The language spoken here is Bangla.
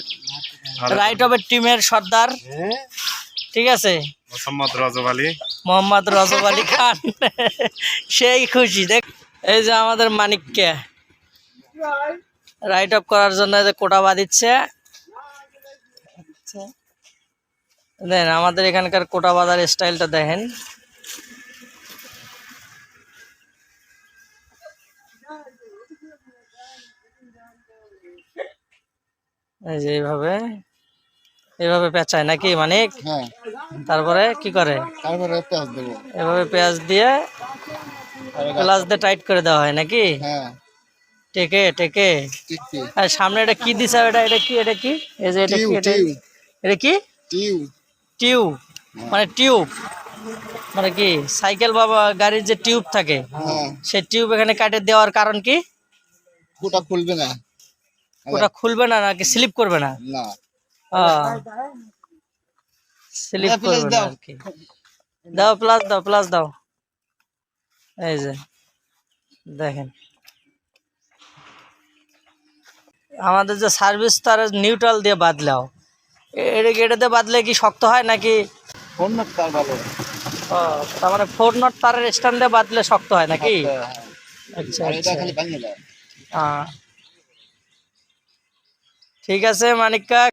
আমাদের রাইট অফের টিমের সর্দার। ঠিক আছে? মোহাম্মদ রজব আলী। মোহাম্মদ রজব আলী খান। সেই খুশি। দেখ এই যে আমাদের মানিককে। রাইট অফ করার জন্য যে কোটা বাঁধিচ্ছে। দেন আমাদের এখানকার কোটা বাঁধার স্টাইলটা দেখেন। এই যে এইভাবে এইভাবে পেঁচায় নাকি মানিক? হ্যাঁ। তারপরে কি করে? তারপরে পেঁয়াজ দেবো। এভাবে পেঁয়াজ দিয়ে প্লাস দিয়ে টাইট করে দেওয়া হয় নাকি? হ্যাঁ। টেকে টেকে। আর সামনে এটা কি দিছে? এটা এটা কি এটা কি? এই যে এটা কি এটা? এটা কি? টিউ। টিউব মানে টিউব। মানে কি? সাইকেল বা গাড়ির যে টিউব থাকে হ্যাঁ। সেই টিউব এখানে কাটে দেওয়ার কারণ কি? ওটা খুলবে না। ওটা খুলবে না নাকি স্লিপ করবে না? না। স্লিপ হ্যাঁ, করবে না দাও। আর কি। দাও প্লাস দাও প্লাস দাও। এই যে দেখেন। আমাদের যে সার্ভিস তার নিউট্রাল দিয়ে বাদলাও। এটা এটাতে বাদলে কি শক্ত হয় নাকি? ফোন না তার ভালো। ও, তার মানে ফোর নট তারের স্ট্যান্ড দিয়ে বাদলে শক্ত হয় নাকি? হ্যাঁ, আচ্ছা আচ্ছা। দেয় আহ। ঠিক আছে মানিকা